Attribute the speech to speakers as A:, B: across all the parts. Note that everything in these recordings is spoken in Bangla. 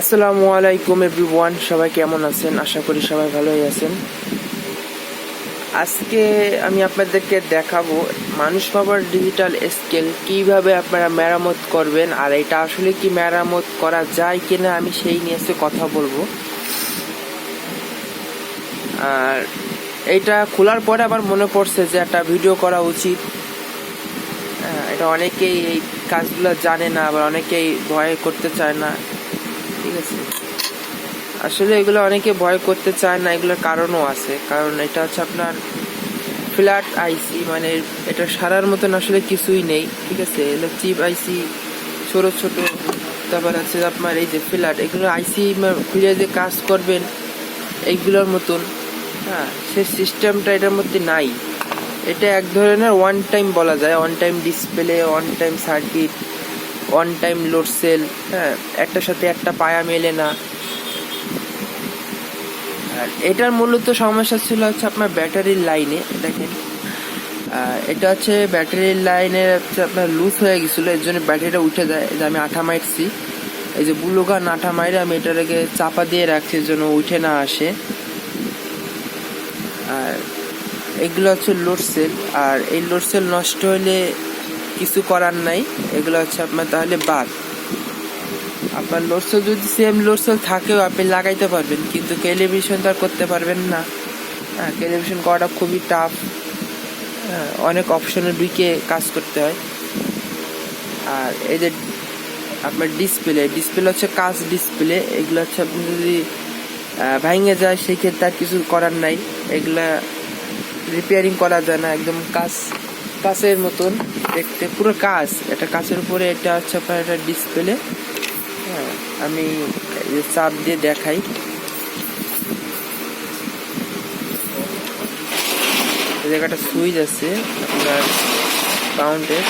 A: আসসালামু আলাইকুম এভরিওয়ান, সবাই কেমন আছেন? আশা করি সবাই ভালোই আছেন। আজকে আমি আপনাদেরকে দেখাবো মানুষ পাওয়ার ডিজিটাল স্কেল কীভাবে আপনারা মেরামত করবেন আর এটা আসলে কি মেরামত করা যায় কিনা আমি সেই নিয়ে কথা বলব। আর এটা খোলার পরে আবার মনে পড়ছে যে একটা ভিডিও করা উচিত। এটা অনেকেই এই কাজগুলো জানে না, আবার অনেকেই ভয় করতে চায় না। ঠিক আছে। আসলে এগুলো অনেকে ভয় করতে চায় না, এগুলোর কারণও আছে। কারণ এটা হচ্ছে আপনার ফ্ল্যাট আইসি মানে এটা সারার মতন আসলে কিছুই নেই, ঠিক আছে? এগুলো চিপ আইসি ছোট ছোট। তারপর আছে আপনার এই যে ফ্ল্যাট, এগুলো আইসি খুলে যে কাজ করবেন এইগুলোর মতন। হ্যাঁ সে সিস্টেমটা এটার মধ্যে নাই। এটা এক ধরনের ওয়ান টাইম বলা যায় one time display one time circuit one time load cell হ্যাঁ একটার সাথে একটা পায়া মেলে না। আর এটার মূলত সমস্যা ছিল হচ্ছে আপনার ব্যাটারির লাইনে দেখেন। এটা হচ্ছে ব্যাটারির লাইনে হচ্ছে আপনার লুজ হয়ে গেছিল, এর জন্য ব্যাটারিটা উঠে যায়। যে আমি আঠা মারছি, এই যে বুলোগান আঠা মাইরে আমি এটাকে চাপা দিয়ে রাখছি, এর জন্য উঠে না আসে। আর এগুলো হচ্ছে লোড সেল আর এই লোড সেল নষ্ট হলে কিছু করার নাই। এগুলো হচ্ছে আপনার তাহলে বাদ আপনার লোড সেল যদি সেম লোড সেল থাকেও আপনি লাগাইতে পারবেন, কিন্তু টেলিভিশন তো আর করতে পারবেন না। হ্যাঁ টেলিভিশন করাটা খুবই টাফ হ্যাঁ অনেক অপশনে ঢুকে কাজ করতে হয়। আর এই যে আপনার ডিসপ্লে ডিসপ্লে হচ্ছে কাজ ডিসপ্লে এগুলো হচ্ছে আপনি যদি ভাঙে যায়, সেই ক্ষেত্রে আর কিছু করার নাই। এগুলা রিপেয়ারিং করা যায় না, একদম কাজ কাছের মতন দেখতে। পুরো কাজ এটা কাছের উপরে এটা হচ্ছে আপনার একটা ডিসপ্লে হ্যাঁ আমি চাপ দিয়ে দেখাই। জায়গাটা সুইচ আছে, আপনার কাউন্টের।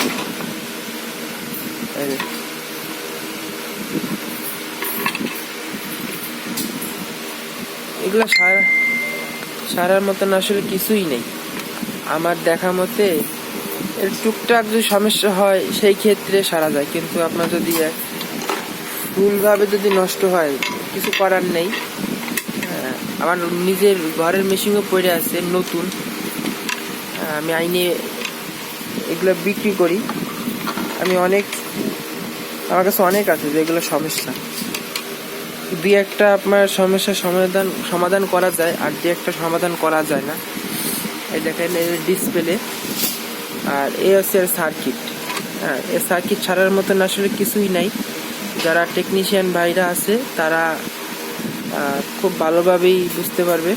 A: এগুলো সারা সারার মতন আসলে কিছুই নেই। আমার দেখা মতে এর টুকটাক যদি সমস্যা হয়, সেই ক্ষেত্রে সারা যায়। কিন্তু আপনার যদি ভুলভাবে যদি নষ্ট হয়, কিছু করার নেই। আমার নিজের ঘরের মেশিনও পড়ে আছে, নতুন। আমি আইনে এগুলো বিক্রি করি। আমি অনেক, আমার কাছে অনেক আছে যেগুলো সমস্যা। দুই একটা আপনার সমস্যার সমাধান সমাধান করা যায়, আর দুই একটা সমাধান করা যায় না। এই দেখেন ডিসপ্লে আর এই হচ্ছে সার্কিট হ্যাঁ এ সার্কিট ছাড়ার মতন আসলে কিছুই নাই। যারা টেকনিশিয়ান ভাইরা আছে, তারা খুব ভালোভাবেই বুঝতে পারবে।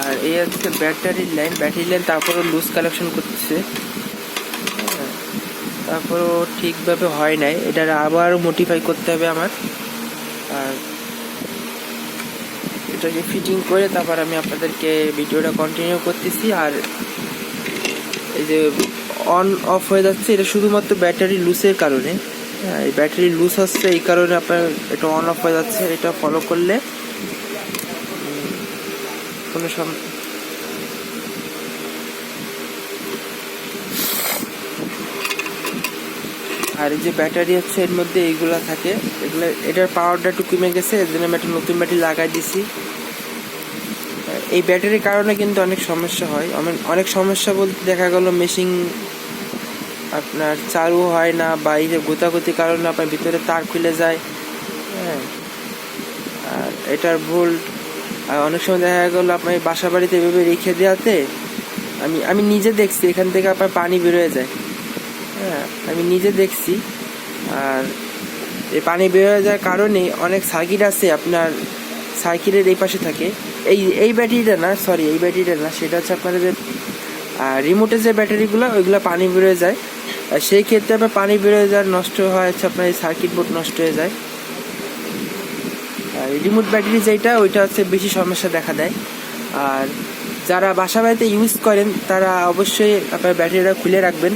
A: আর এই হচ্ছে ব্যাটারির লাইন ব্যাটারি লাইন তারপরও লুজ কালেকশন করতেছে। তারপরও ঠিকভাবে হয় নাই। এটা আবার মোটিফাই করতে হবে আমার। আর এটাকে ফিটিং করে তারপর আমি আপনাদেরকে ভিডিওটা কন্টিনিউ করতেছি আর এই যে অন অফ হয়ে যাচ্ছে এটা শুধুমাত্র ব্যাটারি লুসের কারণে। হ্যাঁ, এই ব্যাটারি লুজ হচ্ছে এই কারণে আপনার এটা অন অফ হয়ে যাচ্ছে এটা ফলো করলে কোনো আর এই যে ব্যাটারি হচ্ছে এর মধ্যে এইগুলো থাকে। এগুলো, এটার পাওয়ারটা একটু কমে গেছে এর জন্য আমি একটা নতুন ব্যাটারি লাগাই দিছি। এই ব্যাটারির কারণে কিন্তু অনেক সমস্যা হয়। অনেক- সমস্যা বলতে দেখা গেল মেশিন আপনার চালু হয় না বা এই যে গোতাগতির কারণে আপনার ভিতরে তার খুলে যায়। হ্যাঁ। আর এটার ভুল, আর অনেক সময় দেখা গেল আপনার বাসা বাড়িতে এভাবে রেখে দেওয়াতে আমি আমি নিজে দেখছি, এখান থেকে আপনার পানি বেরোয় যায়। হ্যাঁ আমি নিজে দেখছি। আর এই পানি বের হয়ে যাওয়ার কারণে অনেক সার্কিট আছে আপনার সার্কিটের এই পাশে থাকে। এই এই ব্যাটারিটা না সরি এই ব্যাটারিটা না, সেটা হচ্ছে আপনার যে রিমোটের যে ব্যাটারিগুলো, ওইগুলো পানি বেরোয় যায়। আর সেই ক্ষেত্রে আপনার পানি বেরোয় যায় নষ্ট হয়, হচ্ছে আপনার এই সার্কিট বোর্ড নষ্ট হয়ে যায়। আর রিমোট ব্যাটারি যেটা, ওইটা হচ্ছে বেশি সমস্যা দেখা দেয়। আর যারা বাসা বাড়িতে ইউজ করেন, তারা অবশ্যই আপনার ব্যাটারিটা খুলে রাখবেন।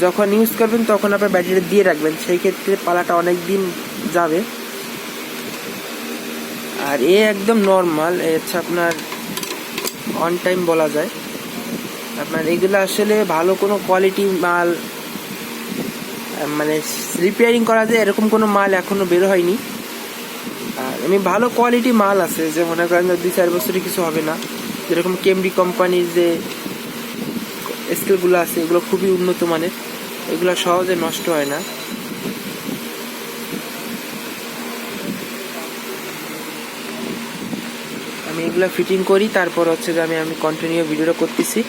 A: যখন ইউজ করবেন, তখন আপনার ব্যাটারি দিয়ে রাখবেন। সেই ক্ষেত্রে পালাটা অনেক দিন যাবে। আর এ একদম নর্মাল হচ্ছে আপনার অন টাইম বলা যায়। আপনার এগুলো আসলে ভালো কোনো কোয়ালিটি মাল মানে রিপেয়ারিং করা যায়, এরকম কোনো মাল এখনও বের হয়নি। আর এমনি ভালো কোয়ালিটি মাল আছে, যে মনে করেন দুই চার বছরে কিছু হবে না। যেরকম কেমডি কোম্পানির যে স্কেলগুলো আছে, এগুলো খুবই উন্নত মানের। এগুলো সহজে নষ্ট হয় না। আমি এগুলো ফিটিং করি, তারপর হচ্ছে যে আমি আমি কন্টিনিউ ভিডিওটা করতেছি।